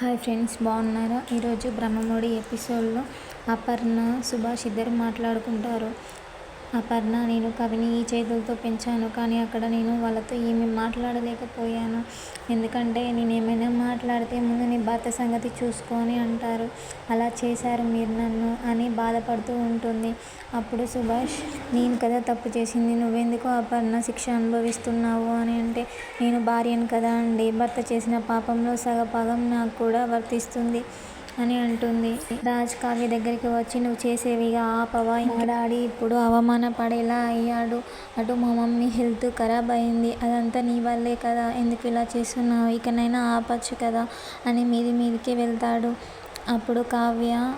Hi friends బాగున్నారా? ఈరోజు బ్రహ్మముడి ఎపిసోడ్లో అపర్ణ సుభాష్ ఇద్దరు మాట్లాడుకుంటారు. అపర్ణ నేను కవిని ఈ చేతులతో పెంచాను కానీ అక్కడ నేను వాళ్ళతో ఏమి మాట్లాడలేకపోయాను. ఎందుకంటే నేను ఏమైనా మాట్లాడితే ముందు నీ భర్త సంగతి చూసుకొని అంటారు. అలా చేశారు మీరు నన్ను అని బాధపడుతూ ఉంటుంది. అప్పుడు సుభాష్ నేను కదా తప్పు చేసింది నువ్వెందుకు అపర్ణ శిక్ష అనుభవిస్తున్నావు? అని అంటే నేను భార్యను కదా అండి. భర్త చేసిన పాపంలో సగభాగం నాకు కూడా వర్తిస్తుంది. అని అంటుంది. రాజ్ కావ్య దగ్గరికి వచ్చి నువ్వు చేసేవిగా ఆపవా? మా డాడీ ఇప్పుడు అవమాన పడేలా అయ్యాడు. అటు మా మమ్మీ హెల్త్ ఖరాబ్ అయింది. అదంతా నీ వల్లే కదా. ఎందుకు ఇలా చేస్తున్నావు? ఇకనైనా ఆపచ్చు కదా అని మీది మీదికే వెళ్తాడు. అప్పుడు కావ్య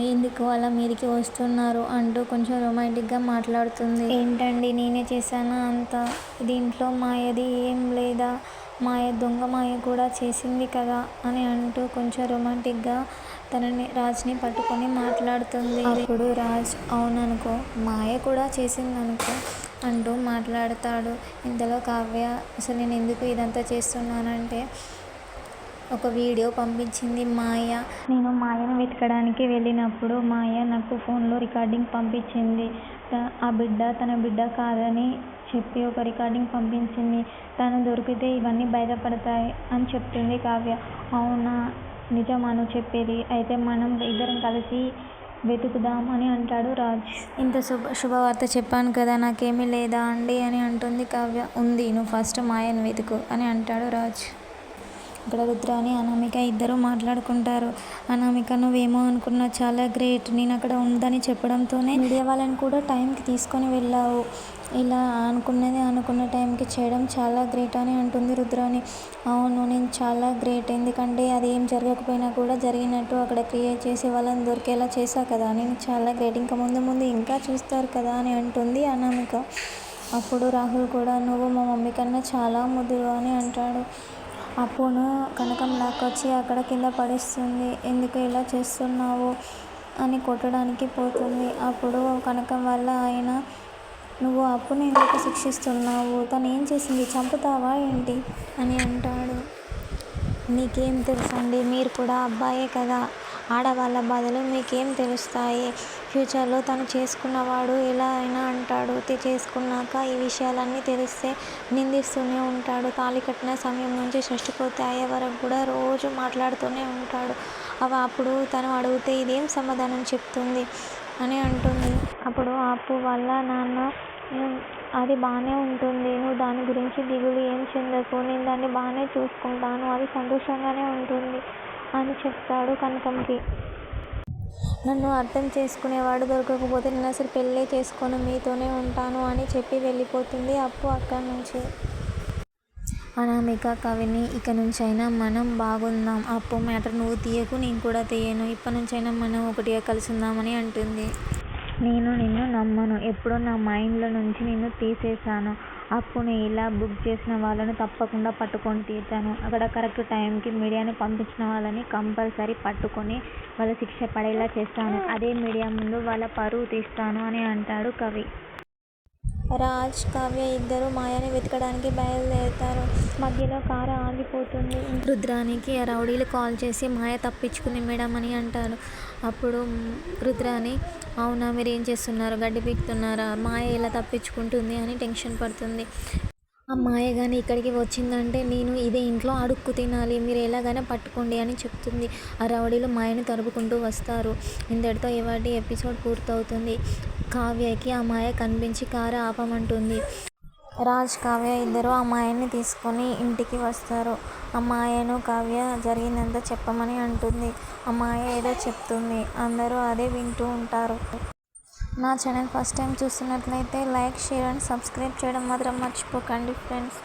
ఎందుకు అలా మీదికి వస్తున్నారు అంటూ కొంచెం రొమాంటిక్గా మాట్లాడుతుంది. ఏంటండి నేనే చేశానా అంత? దీంట్లో మాయది ఏం లేదా? మాయ దొంగ మాయ కూడా చేసింది కదా? అని అంటూ కొంచెం రొమాంటిక్గా తనని రాజ్ని పట్టుకొని మాట్లాడుతుంది. అప్పుడు రాజ్ అవుననుకో మాయ కూడా చేసింది అనుకో అంటూ మాట్లాడతాడు. ఇంతలో కావ్య అసలు నేను ఎందుకు ఇదంతా చేస్తున్నానంటే ఒక వీడియో పంపించింది మాయ. నేను మాయను వెతకడానికి వెళ్ళినప్పుడు మాయ నాకు ఫోన్లో రికార్డింగ్ పంపించింది. ఆ బిడ్డ తన బిడ్డ కాదని చెప్పి ఒక రికార్డింగ్ పంపించింది. తను దొరికితే ఇవన్నీ బయటపడతాయి అని చెప్తుంది కావ్య. అవునా? నిజమా నువ్వు చెప్పేది? అయితే మనం ఇద్దరం కలిసి వెతుకుదాం అని అంటాడు రాజ్. ఇంత శుభ శుభవార్త చెప్పాను కదా నాకేమీ లేదా అండి అని అంటుంది కావ్య. ఉంది నువ్వు ఫస్ట్ మాయను వెతుకు అని అంటాడు రాజ్. ఇక్కడ రుద్రాని అనామిక ఇద్దరు మాట్లాడుకుంటారు. అనామిక నువ్వేమో అనుకున్నావు చాలా గ్రేట్. నేను అక్కడ ఉందని చెప్పడంతోనే మీడియా వాళ్ళని కూడా టైంకి తీసుకొని వెళ్ళావు. ఇలా అనుకున్నది అనుకున్న టైంకి చేయడం చాలా గ్రేట్ అని అంటుంది రుద్రాని. అవును నేను చాలా గ్రేట్. ఎందుకంటే అది ఏం జరగకపోయినా కూడా జరిగినట్టు అక్కడ క్రియేట్ చేసి వాళ్ళని దొరికేలా చేశా కదా. నేను చాలా గ్రేట్. ఇంకా ముందు ముందు ఇంకా చూస్తారు కదా అని అంటుంది అనామిక. అప్పుడు రాహుల్ కూడా నువ్వు మా మమ్మీ కన్నా చాలా ముదురు అని అంటాడు. అప్పును కనకం లాక్కొచ్చి అక్కడ కింద పడేస్తుంది. ఎందుకు ఇలా చేస్తున్నావు? అని కొట్టడానికి పోతుంది. అప్పుడు కనకం వల్ల ఆయన నువ్వు అప్పుని ఎందుకు శిక్షిస్తున్నావు? తను ఏం చేసింది? చంపుతావా ఏంటి? అని అంటాడు. నీకేం తెలుసండి? మీరు కూడా అబ్బాయే కదా. ఆడవాళ్ళ బాధలు మీకేం తెలుస్తాయి? ఫ్యూచర్లో తను చేసుకున్నవాడు ఎలా అయినా అంటాడు. చేసుకున్నాక ఈ విషయాలన్నీ తెలిస్తే నిందిస్తూనే ఉంటాడు. తాళి కట్టిన సమయం నుంచి షష్టిపోతే అయ్యే వరకు కూడా రోజు మాట్లాడుతూనే ఉంటాడు. అవి అప్పుడు తను అడిగితే ఇదేం సమాధానం చెప్తుంది? అని అంటుంది. అప్పుడు అప్పు వల్ల నాన్న అది బాగానే ఉంటుంది. నువ్వు దాని గురించి దిగులు ఏం చెందకు. నేను దాన్ని బాగానే చూసుకుంటాను. అది సంతోషంగానే ఉంటుంది. అని చెప్తాడు కనకంకి. నన్ను అర్థం చేసుకునేవాడు దొరకకపోతే నేను అసలు పెళ్ళే చేసుకోను మీతోనే ఉంటాను అని చెప్పి వెళ్ళిపోతుంది అప్పు అక్కడి నుంచి. అనామిక కవిని ఇక నుంచైనా మనం బాగుందాం. అప్పు మ్యాటర్ నువ్వు తీయకు నేను కూడా తీయను. ఇప్పటి నుంచైనా మనం ఒకటిగా కలిసి ఉందామని అంటుంది. నేను నిన్ను నమ్మను. ఎప్పుడో నా మైండ్లో నుంచి నిన్ను తీసేశాను. అప్పుని ఇలా బుక్ చేసిన వాళ్ళను తప్పకుండా పట్టుకొని తీరుతాను అక్కడ కరెక్ట్ టైంకి మీడియాని పంపించిన వాళ్ళని కంపల్సరీ పట్టుకొని వాళ్ళ శిక్ష పడేలా చేస్తాను. అదే మీడియా ముందు వాళ్ళ పరువు తీస్తాను అని అంటాడు కవి. రాజ్ కావ్య ఇద్దరు మాయని వెతకడానికి బయలుదేరుతారు. మధ్యలో కారు ఆగిపోతుంది. రుద్రానికి రౌడీలు కాల్ చేసి మాయ తప్పించుకుంది మేడం అని అంటారు. అప్పుడు రుద్రాని అవునా మీరు ఏం చేస్తున్నారు? గడ్డి పీకుతున్నారా? మాయ ఇలా తప్పించుకుంటుంది అని టెన్షన్ పడుతుంది. మాయ కానీ ఇక్కడికి వచ్చిందంటే నేను ఇదే ఇంట్లో అడుక్కు తినాలి. మీరు ఎలాగైనా పట్టుకోండి అని చెప్తుంది. ఆ రౌడీలు మాయని తరుపుకుంటూ వస్తారు. ఇంతటితో ఇవాటి ఎపిసోడ్ పూర్తవుతుంది. కావ్యకి ఆ మాయ కనిపించి కారు ఆపమంటుంది. రాజ్ కావ్య ఇద్దరు ఆ మాయని తీసుకొని ఇంటికి వస్తారు. ఆ మాయను కావ్య జరిగిందంతా చెప్పమని అంటుంది. ఆ మాయ ఏదో చెప్తుంది. అందరూ అదే వింటూ ఉంటారు. నా ఛానల్ ఫస్ట్ టైం చూస్తున్నట్లయితే లైక్ షేర్ అండ్ సబ్స్క్రైబ్ చేయడం మాత్రం మర్చిపోకండి ఫ్రెండ్స్.